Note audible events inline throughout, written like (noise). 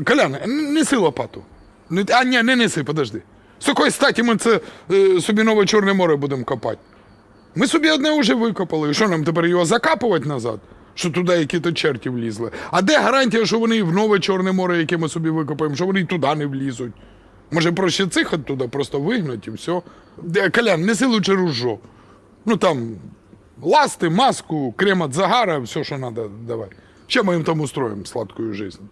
Колян, неси лопату. А, ні, не неси, подожди. З якої статі ми це е, собі нове Чорне море будемо копати? Ми собі одне вже викопали. Що нам тепер його закапувати назад? Що туди які-то черті влізли. А де гарантія, що вони в нове Чорне море, яке ми собі викопаємо, що вони туди не влізуть? Може, проще цих оттуда просто вигнати і все. Колян, неси лучше ружо. Ну там ласти, маску, крем от загара, все, що треба, давай. Ще ми їм там устроїмо сладкую жизнь.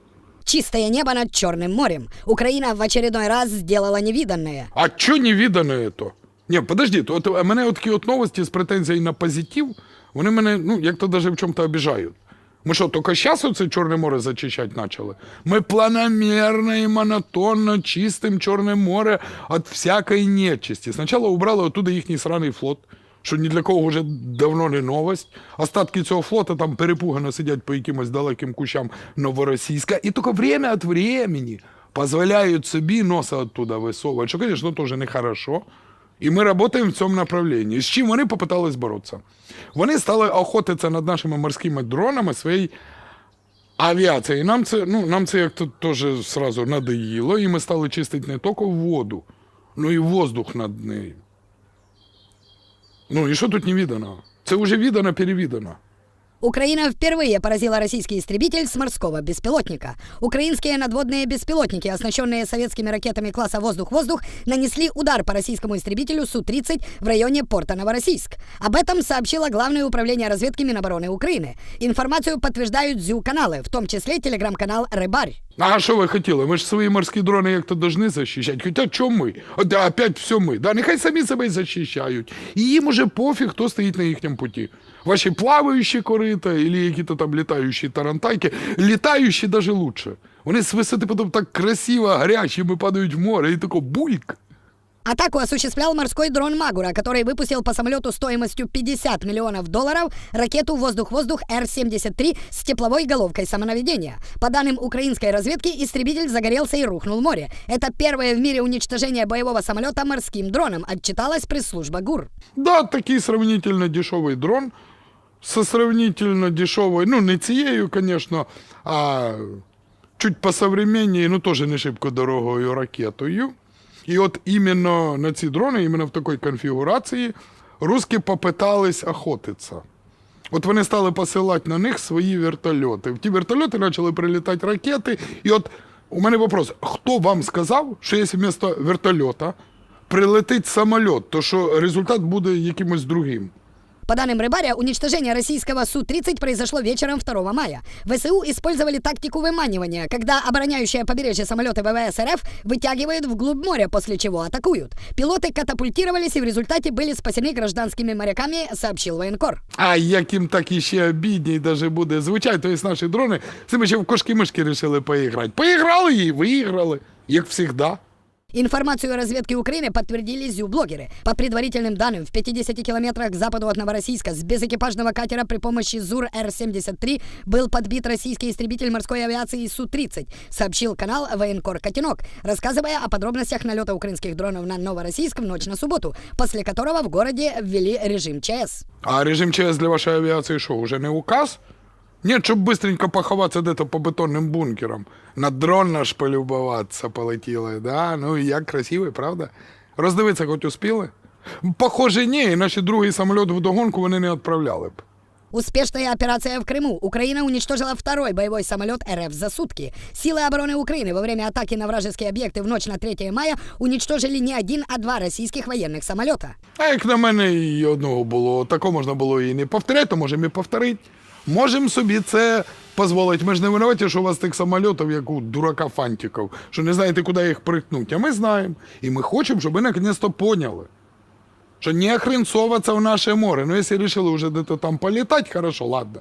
Чистое небо над Черным морем. Украина в очередной раз сделала невиданное. А чо не відано это? Ні, подожди, то от, а мене от такі от новості з претензією на позитив, вони мене, ну, як-то даже в чому-то обіжають. Ми що, тільки зараз оце Чорне море зачищати почали? Ми планомерно і монотонно чистим Чорне море від всякої нечисті. Спочатку убрали оттуда їхній сраний флот, що ні для кого вже давно не новость. Остатки цього флота там перепугано сидять по якимось далеким кущам Новоросійська. І тільки время від времени позволяють собі носа оттуда висовувати, що, звісно, теж нехорошо. І ми працюємо в цьому направленні. З чим вони попитались боротися? Вони стали охотитися над нашими морськими дронами своєї авіації. І нам це, ну, нам це як то теж сразу надоїло, і ми стали чистити не тільки воду, ну і воздух над нею. Ну і що тут не відано? Це вже відано, перевідано. Украина впервые поразила российский истребитель с морского беспилотника. Украинские надводные беспилотники, оснащенные советскими ракетами класса «Воздух-воздух», нанесли удар по российскому истребителю Су-30 в районе порта Новороссийск. Об этом сообщило Главное управление разведки Минобороны Украины. Информацию подтверждают ЗЮ-каналы, в том числе телеграм-канал «Рыбарь». А що ви хотіли? Ми ж свої морські дрони як-то должны захищати. Хоча чому ми? От, опять все ми. Да, нехай самі себе й захищають. І їм уже пофіг, хто стоїть на їхньому путі. Ваші плаваючі корита, або якісь там літаючі тарантайки. Літаючі навіть лучше. Вони з висоти потім так красиво, гарячими падають в море і тако бульк. Атаку осуществлял морской дрон Магура, который выпустил по самолету стоимостью 50 миллионов долларов ракету «Воздух-воздух Р-73» с тепловой головкой самонаведения. По данным украинской разведки, истребитель загорелся и рухнул в море. Это первое в мире уничтожение боевого самолета морским дроном, отчиталась пресс-служба ГУР. Да, такий сравнительно дешевий дрон. Со сравнительно дешевою, ну не цією, звісно, а чуть посовременнее, ну теж не шибко дорогою ракетою. І от іменно на ці дрони, іменно в такій конфігурації, русські попитались охотитися. От вони стали посилати на них свої вертольоти. В ті вертольоти почали прилітати ракети. І от у мене вопрос: хто вам сказав, що якщо вмісто вертольота прилетить самоліт, то що результат буде якимось другим? По данным Рыбаря, уничтожение российского Су-30 произошло вечером 2 мая. ВСУ использовали тактику выманивания, когда обороняющие побережье самолеты ВВС РФ вытягивают вглубь моря, после чего атакуют. Пилоты катапультировались и в результате были спасены гражданскими моряками, сообщил военкор. А як їм так іще обідній даже буде звучати, то є наші дрони, з ними ще в кошки-мишки вирішили поіграти. Поіграли і виіграли, як завжди. Информацию разведки Украины подтвердили ЗЮ-блогеры. По предварительным данным, в 50 километрах к западу от Новороссийска с безэкипажного катера при помощи ЗУР-Р-73 был подбит российский истребитель морской авиации Су-30, сообщил канал Военкор Котенок, рассказывая о подробностях налета украинских дронов на Новороссийск в ночь на субботу, после которого в городе ввели режим ЧС. А режим ЧС для вашої авіації що, уже не указ? Ні, щоб быстренько поховатися де-то по бетонним бункерам. На дрон наш полюбуватися полетіли, да? Ну і як красивий, правда? Роздивитися хоч успіли? Похоже, ні, і наші другий самоліт в догонку вони не відправляли б. Успешная операция в Крыму. Украина уничтожила второй боевой самолет РФ за сутки. Силы обороны Украины во время атаки на вражеские объекты в ночь на 3 мая уничтожили не один, а два российских военных самолета. А як на мене і одного було, тако можна було і не повторяти, то можемо і повторити. Можемо собі це дозволити. Ми ж не винуваті, що у вас тих самольотів, як у дурака фантиків, що не знаєте, куди їх притнути. А ми знаємо. І ми хочемо, щоб ви наконец-то поняли, що не охренцоваться в наше море. Ну, якщо вирішили вже де-то там політати, хорошо, ладно.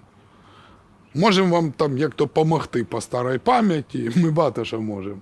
Можемо вам там як-то помогти по старій пам'яті, (laughs) ми багато що можемо.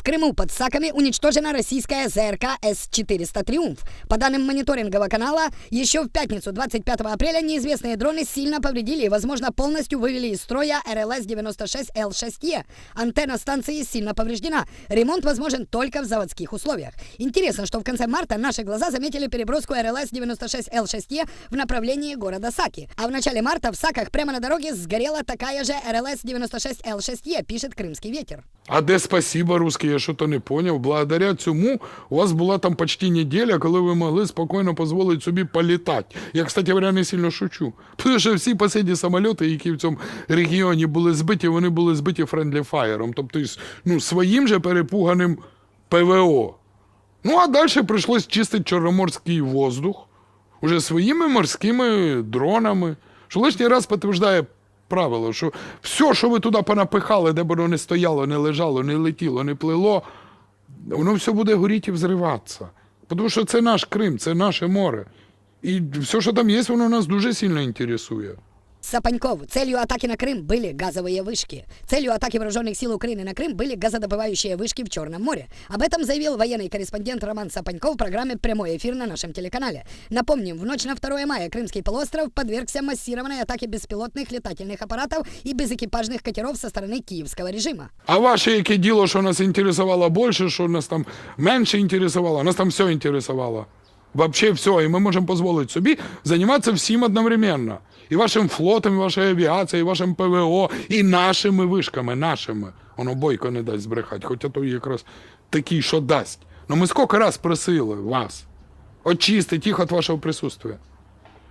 В Крыму под Саками уничтожена российская ЗРК С-400 «Триумф». По данным мониторингового канала, еще в пятницу, 25 апреля, неизвестные дроны сильно повредили и, возможно, полностью вывели из строя РЛС-96Л6Е. Антенна станции сильно повреждена. Ремонт возможен только в заводских условиях. Интересно, что в конце марта наши глаза заметили переброску РЛС-96Л6Е в направлении города Саки. А в начале марта в Саках прямо на дороге сгорела такая же РЛС-96Л6Е, пишет «Крымский ветер». А де спасіба, русські, я що то не поняв. Благодаря цьому у вас була там почти неділя, коли ви могли спокійно дозволити собі політати. Я, кстати говоря, не сильно шучу. Тому що всі посідні самоліти, які в цьому регіоні були збиті, вони були збиті френдлі фаєром, тобто ну, своїм же перепуганим ПВО. Ну, а далі прийшлось чистити чорноморський воздух уже своїми морськими дронами, що лишній раз підтверждає правило, що все, що ви туди понапихали, де б воно не стояло, не лежало, не летіло, не плило, воно все буде горіти і взриватися. Тому що це наш Крим, це наше море. І все, що там є, воно нас дуже сильно інтересує. Сапаньков, целью атаки на Крым были газовые вышки. Целью атаки вооруженных сил Украины на Крым были газодобывающие вышки в Черном море. Об этом заявил военный корреспондент Роман Сапаньков в программе «Прямой эфир» на нашем телеканале. Напомним, в ночь на 2 мая Крымский полуостров подвергся массированной атаке беспилотных летательных аппаратов и безэкипажных катеров со стороны киевского режима. А ваше яке діло, що нас інтересувало більше, що нас там менше інтересувало, нас там все інтересувало. Вообще все, і ми можемо дозволити собі займатися всім одновременно. І вашим флотом, і вашою авіацією, і вашим ПВО, і нашими вишками, нашими. Воно бойко не дасть збрехати, хоча то якраз такий, що дасть. Ну ми скільки раз просили вас очистити їх від вашого присутствия.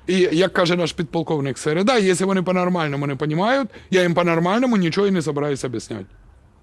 І як каже наш підполковник Середа, якщо вони по-нормальному не розуміють, я їм по-нормальному нічого і не збираюся об'ясняти.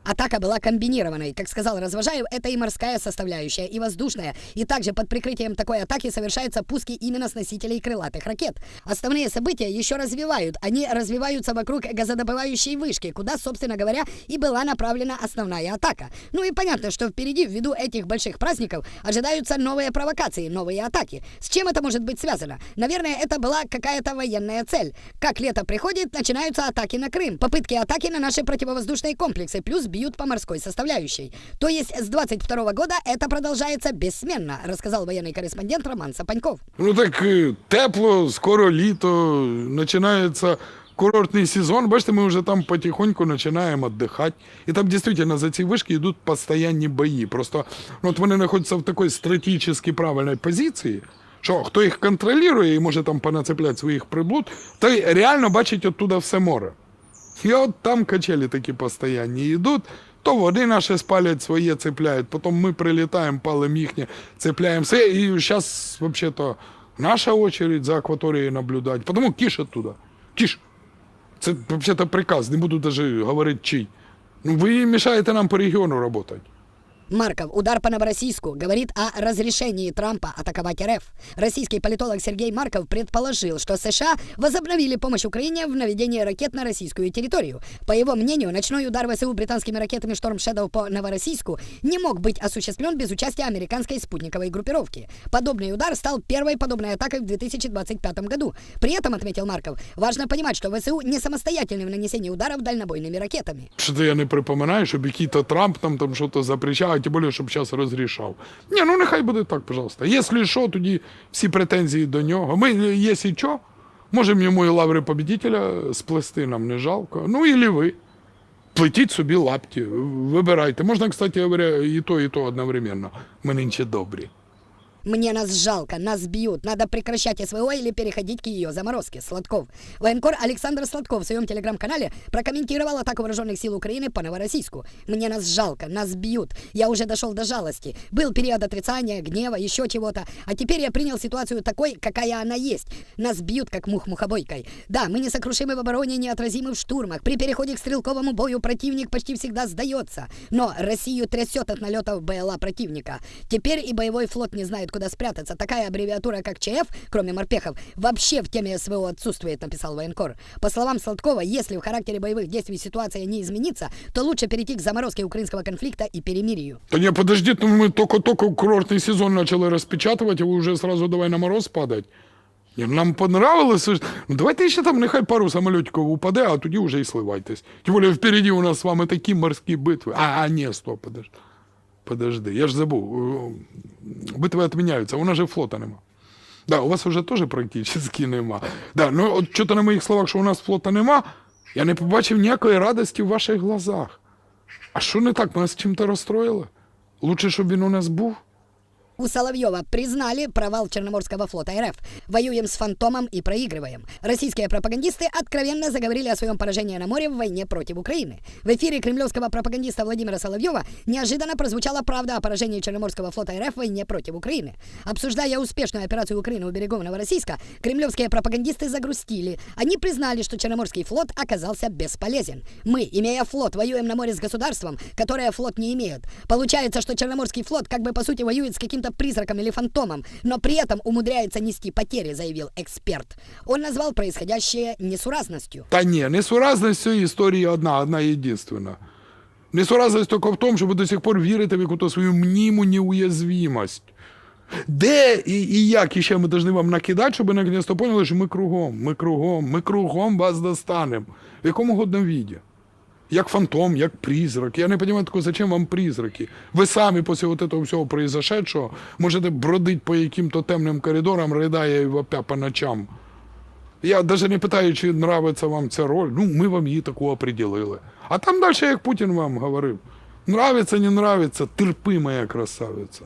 Атака была комбинированной. Как сказал Развожаев, это и морская составляющая, и воздушная. И также под прикрытием такой атаки совершаются пуски именно с носителей крылатых ракет. Основные события еще развивают. Они развиваются вокруг газодобывающей вышки, куда, собственно говоря, и была направлена основная атака. Ну и понятно, что впереди, ввиду этих больших праздников, ожидаются новые провокации, новые атаки. С чем это может быть связано? Наверное, это была какая-то военная цель. Как лето приходит, начинаются атаки на Крым, попытки атаки на наши противовоздушные комплексы, плюс бьют по морской составляющей. То есть с 22 года это продолжается бессменно, рассказал военный корреспондент Роман Сапаньков. Ну так е, тепло, скоро літо, починається курортний сезон. Бачите, ми вже там потихоньку починаємо віддихати. І там дійсно за ці вишки йдуть постійні бої. Просто ну, от вони знаходяться в такій стратегічно правильній позиції, що хто їх контролює і може там понацепляти своїх приблуд, той реально бачить оттуда все море. І от там качелі такі постоянні йдуть. То вони наші спалять своє, цепляють, потім ми прилітаємо, палимо їхнє, цепляємо все. І зараз, взагалі-то, наша очередь за акваторією наблюдати. Тому кіш оттуда. Кіш. Це взагалі приказ, не буду навіть говорити чий. Ну, ви мішаєте нам по регіону працювати. Марков, удар по Новороссийску, говорит о разрешении Трампа атаковать РФ. Российский политолог Сергей Марков предположил, что США возобновили помощь Украине в наведении ракет на российскую территорию. По его мнению, ночной удар ВСУ британскими ракетами «Шторм Шэдоу» по Новороссийску не мог быть осуществлен без участия американской спутниковой группировки. Подобный удар стал первой подобной атакой в 2025 году. При этом, отметил Марков, важно понимать, что ВСУ не самостоятельны в нанесении ударов дальнобойными ракетами. Що-то я не припоминаю, щоб який-то Трамп там, там щось запрещав, а тим більше, щоб зараз розрішав. Ні, ну нехай буде так, пожалуйста. Якщо що, тоді всі претензії до нього. Ми, якщо що, можемо йому і лаври победителя сплести, нам не жалко. Ну, і ви. Плетіть собі лапті, вибирайте. Можна, кстати говоря, і то, і то одновременно. Ми нинче добрі. Мне нас жалко, нас бьют. Надо прекращать СВО или переходить к ее заморозке. Сладков. Военкор Александр Сладков в своем телеграм-канале прокомментировал атаку вооруженных сил Украины по Новороссийску. Мне нас жалко, нас бьют. Я уже дошел до жалости. Был период отрицания, гнева, еще чего-то. А теперь я принял ситуацию такой, какая она есть. Нас бьют, как мух мухобойкой. Да, мы несокрушимы в обороне, неотразимы в штурмах. При переходе к стрелковому бою противник почти всегда сдается. Но Россию трясет от налетов БЛА противника. Теперь и боевой флот не знает, куда спрятаться. Такая аббревиатура, как ЧФ, кроме морпехов, вообще в теме СВО отсутствует, написал военкор. По словам Сладкова, если в характере боевых действий ситуация не изменится, то лучше перейти к заморозке украинского конфликта и перемирию. Та ні, подождіть, ну ми тільки-тільки курортний сезон почали розпечатувати, а ви вже сразу давай на мороз падать. Ні, Нам понравилось. Ну, давайте ще там нехай пару самолітиків упаде, а тоді вже і сливайтесь. Тим більше впереді у нас з вами такі морські битви. А, а ні, стоп, подожди. Подожди, я ж забув. Битви відміняються, у нас же флота нема. Да, у вас вже теж практично нема. Да, ну от що-то на моїх словах, що у нас флота нема, я не побачив ніякої радості в ваших глазах. А що не так? Ми нас чим-то розстроїли? Лучше, щоб він у нас був. У Соловьева признали провал Черноморского флота РФ. Воюем с фантомом и проигрываем. Российские пропагандисты откровенно заговорили о своем поражении на море в войне против Украины. В эфире кремлевского пропагандиста Владимира Соловьева неожиданно прозвучала правда о поражении Черноморского флота РФ в войне против Украины. Обсуждая успешную операцию Украины у берегов Новороссийска, кремлевские пропагандисты загрустили. Они признали, что Черноморский флот оказался бесполезен. Мы, имея флот, воюем на море с государством, которое флот не имеет. Получается, что Черноморский флот как бы по сути воюет с каким-то призраком или фантомом, но при этом умудряется нести потери, заявил эксперт. Он назвал происходящее несуразностью. Та ні, несуразність цієї історії одна, одна єдинственна. Несуразність тільки в тому, що до сих пор вірите в якусь свою мніму неуязвимость. Де і, і як іще ми повинні вам накидати, щоб ви наконець поняли, що ми кругом, ми кругом, ми кругом вас достанемо. В якому годно віді. Як фантом, як призрак. Я не розумію, такого, зачем вам призраки. Ви самі після вот этого всього произошедшого можете бродити по яким-то темним коридорам, ридая і вопя по ночам. Я навіть не питаю, чи нравиться вам ця роль. Ну, ми вам її таку определили. А там далі, як Путін вам говорив, нравиться, не нравиться, терпи, моя красавиця.